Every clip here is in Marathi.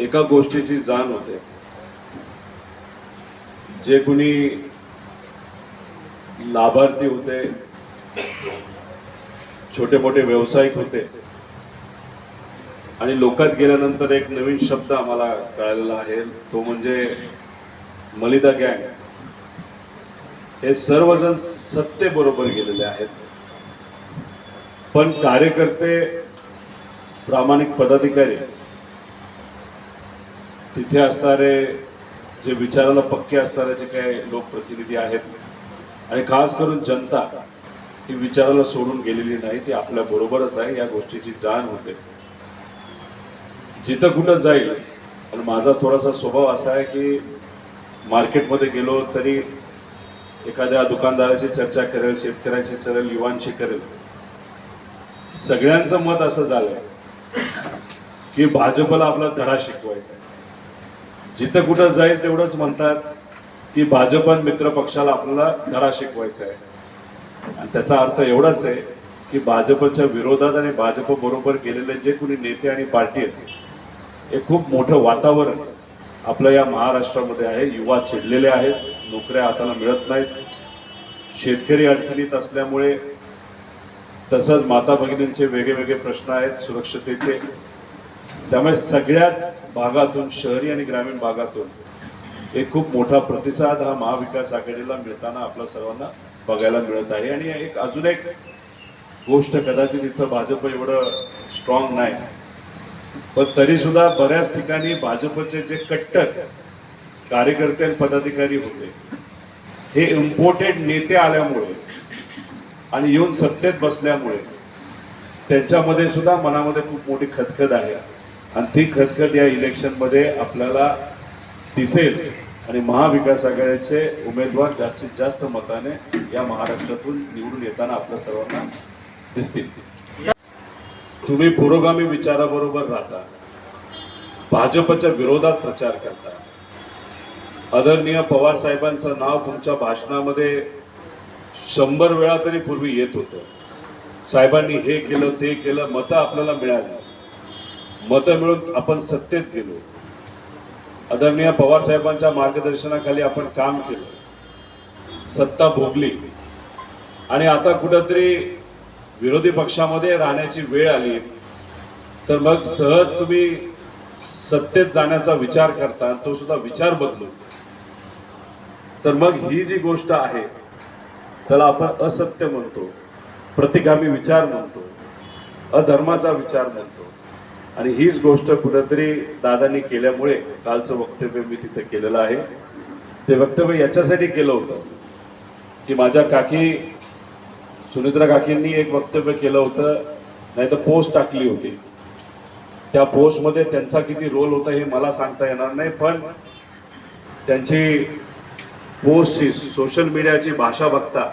एका गोष्टीची जाण होते. जे कुणी लाभार्थी होते छोटे मोठे व्यावसायिक होते आणि लोकात गेल्यानंतर एक नवीन शब्द आम्हाला कळालेला आहे तो म्हणजे मलिदा गँग. हे सर्वजण सत्तेबरोबर गेलेले आहेत. पण कार्यकर्ते प्रामाणिक पदाधिकारी तिथे असणारे जे विचाराला पक्के असणारे जे काही लोकप्रतिनिधी आहेत आणि खास करून जनता ही विचाराला सोडून गेलेली नाही ती आपल्या बरोबरच आहे या गोष्टीची जाण होते. जिथं कुठं जाईल आणि माझा थोडासा स्वभाव असा आहे की मार्केटमध्ये गेलो तरी एखाद्या दुकानदाराची चर्चा करेल शेतकऱ्यांशी करेल युवांशी करेल. सगळ्यांचं मत असं झालं की भाजपला आपला धडा शिकवायचा आहे. जिथं कुठं जाईल तेवढंच म्हणतात की भाजप आणि मित्र पक्षाला आपल्याला धडा शिकवायचा आहे. आणि त्याचा अर्थ एवढाच आहे की भाजपच्या विरोधात आणि भाजप बरोबर गेलेले जे कोणी नेते आणि पार्टी आहेत हे खूप मोठं वातावरण आपलं या महाराष्ट्रामध्ये आहे. युवा चिडलेले आहेत नोकऱ्या हाताला मिळत नाहीत. शेतकरी अडचणीत असल्यामुळे तसंच माता भगिनींचे वेगळे वेगळे प्रश्न आहेत सुरक्षतेचे त्यामुळे सगळ्याच भागातून शहरी आणि ग्रामीण भागातून एक खूप मोठा प्रतिसाद हा महाविकास आघाडीला मिळताना आपल्या सर्वांना बघायला मिळत आहे. आणि एक अजून एक गोष्ट कदाचित इथं भाजप एवढं स्ट्रॉंग नाही. पण तरीसुद्धा बऱ्याच ठिकाणी भाजपचे जे कट्टर कार्यकर्ते आणि पदाधिकारी होते हे इम्पोर्टेड नेते आल्यामुळे आणि येऊन सत्तेत बसल्यामुळे त्यांच्यामध्ये सुद्धा मनामध्ये खूप मोठी खदखद आहे. आणि ती खतखत या इलेक्शनमध्ये आपल्याला दिसेल. आणि महाविकास आघाडीचे उमेदवार जास्तीत जास्त मताने या महाराष्ट्रातून निवडून येताना आपल्या सर्वांना दिसतील. तुम्ही पुरोगामी विचाराबरोबर राहता. भाजपच्या विरोधात प्रचार करता. आदरणीय पवार साहेबांचं नाव तुमच्या भाषणामध्ये शंभर वेळा तरी पूर्वी येत होतं. साहेबांनी हे केलं ते केलं मतं आपल्याला मिळाली. मतं मिळून आपण सत्तेत गेलो. आदरणीय पवार साहेबांच्या मार्गदर्शनाखाली आपण काम केलं. सत्ता भोगली. आणि आता कुठंतरी विरोधी पक्षामध्ये राहण्याची वेळ आली. तर मग सहज तुम्ही सत्तेत जाण्याचा विचार करता तो सुद्धा विचार बदलू तर मग ही जी गोष्ट आहे त्याला आपण असत्य म्हणतो. प्रतिगामी विचार म्हणतो. अधर्माचा विचार म्हणतो. आणि हीच गोष्ट कुठंतरी दादांनी केल्यामुळे कालचं वक्तव्य मी तिथे केलेलं आहे. ते वक्तव्य याच्यासाठी केलं होतं की माझ्या काकी सुनित्रा काकींनी एक वक्तव्य केलं होतं नाही तर पोस्ट टाकली होती. त्या पोस्टमध्ये त्यांचा किती रोल होता हे मला सांगता येणार नाही पण त्यांची पोस्टची सोशल मीडियाची भाषा बघता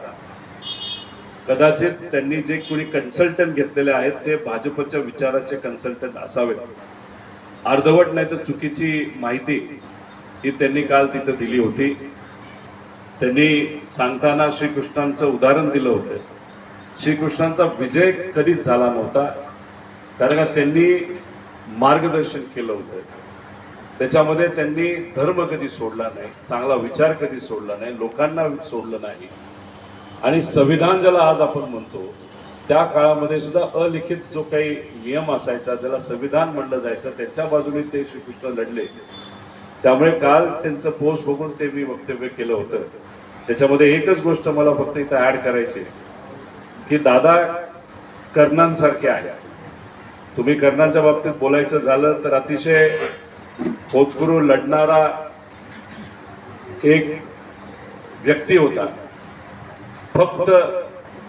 कदाचित त्यांनी जे कोणी कन्सल्टंट घेतलेले आहेत ते भाजपच्या विचाराचे कन्सल्टंट असावेत. अर्धवट नाही तर चुकीची माहिती ही त्यांनी काल तिथं दिली होती. त्यांनी सांगताना श्रीकृष्णांचं उदाहरण दिलं होतं. श्रीकृष्णांचा विजय कधीच झाला नव्हता कारण का त्यांनी मार्गदर्शन केलं होतं. त्याच्यामध्ये त्यांनी धर्म कधी सोडला नाही चांगला विचार कधी सोडला नाही लोकांना सोडलं नाही. आणि संविधान ज्याला आज आपण म्हणतो त्या काळामध्ये सुद्धा अलिखित जो काही नियम असायचा त्याला संविधान म्हणलं जायचं त्याच्या बाजूने ते श्रीकृष्ण लढले. त्यामुळे काल त्यांचं पोस्ट बघून ते मी वक्तव्य केलं होतं. त्याच्यामध्ये एकच गोष्ट मला फक्त इथं ऍड करायची आहे, की दादा कर्णांसारखे आहे. तुम्ही कर्णांच्या बाबतीत बोलायचं झालं तर अतिशय होतगुरु लढणारा एक व्यक्ती होता. फक्त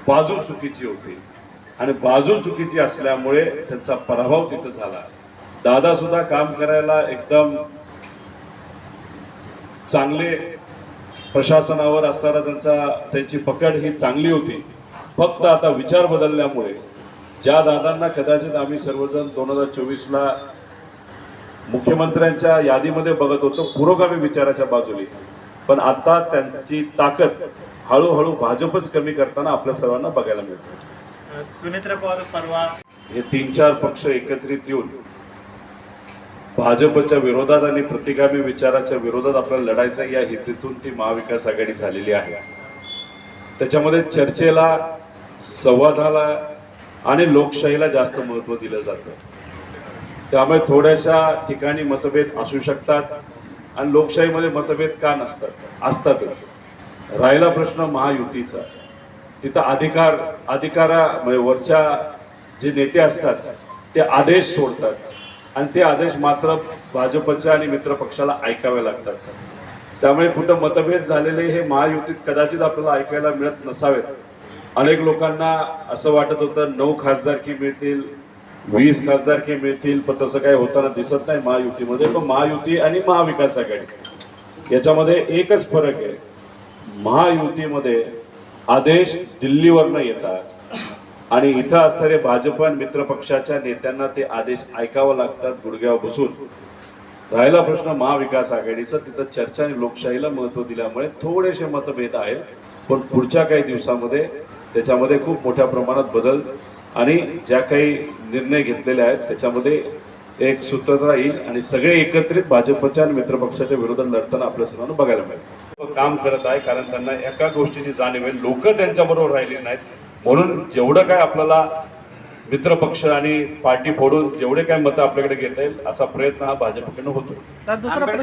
बाजू चुकीची होती. आणि बाजू चुकीची असल्यामुळे त्यांचा पराभव तिथं झाला. दादा सुद्धा काम करायला एकदम चांगले प्रशासनावर असताना त्यांचा त्यांची पकड ही चांगली होती. फक्त आता विचार बदलल्यामुळे ज्या दादांना कदाचित आम्ही सर्वजण दोन हजार चोवीसला मुख्यमंत्र्यांच्या यादीमध्ये बघत होतो पुरोगामी विचाराच्या बाजूने. पण आता त्यांची ताकद हळूहळू भाजपच कमी करताना आपल्या सर्वांना बघायला मिळते. सुनेत्रा पवार परवा हे तीन चार पक्ष एकत्रित येऊन भाजपच्या विरोधात आणि प्रतिगामी विचाराच्या विरोधात आपल्याला लढायचं या हेतूतून ती महाविकास आघाडी झालेली आहे. त्याच्यामध्ये चर्चेला संवादाला आणि लोकशाहीला जास्त महत्त्व दिलं जातं. त्यामुळे थोड्याशा ठिकाणी मतभेद असू शकतात आणि लोकशाहीमध्ये मतभेद का नसतात? असतातच. राहिला प्रश्न महायुतीचा. तिथं अधिकार अधिकारा म्हणजे वरच्या जे नेते असतात ते आदेश सोडतात. आणि ते आदेश मात्र भाजपच्या आणि मित्र पक्षाला ऐकावे लागतात. त्यामुळे कुठं मतभेद झालेले हे महायुतीत कदाचित आपल्याला ऐकायला मिळत नसावेत. अनेक लोकांना असं वाटत होतं नऊ खासदारकी मिळतील वीस खासदारकी मिळतील पण तसं काही होताना दिसत नाही महायुतीमध्ये. पण महायुती आणि महाविकास आघाडी याच्यामध्ये एकच फरक आहे. महायुतीमध्ये आदेश दिल्लीवरनं येतात. आणि इथं असणारे भाजप आणि मित्र पक्षाच्या नेत्यांना ते आदेश ऐकावं लागतात गुडघ्यावर बसून. राहिला प्रश्न महाविकास आघाडीचा. तिथं चर्चा आणि लोकशाहीला महत्त्व दिल्यामुळे थोडेसे मतभेद आहेत. पण पुढच्या काही दिवसामध्ये त्याच्यामध्ये खूप मोठ्या प्रमाणात बदल आणि ज्या काही निर्णय घेतलेले आहेत त्याच्यामध्ये एक सूत्रता येईल आणि सगळे एकत्रित भाजपच्या आणि मित्रपक्षाच्या विरोधात लढताना आपल्या सर्वांना बघायला मिळेल. काम करत आहे कारण त्यांना एका गोष्टीची जाणीव आहे लोक त्यांच्याबरोबर राहिले नाहीत. म्हणून जेवढं काय आपल्याला मित्रपक्ष आणि पार्टी फोडून जेवढे काय मतं आपल्याकडे घेता येईल असा प्रयत्न हा भाजपकडनं होतो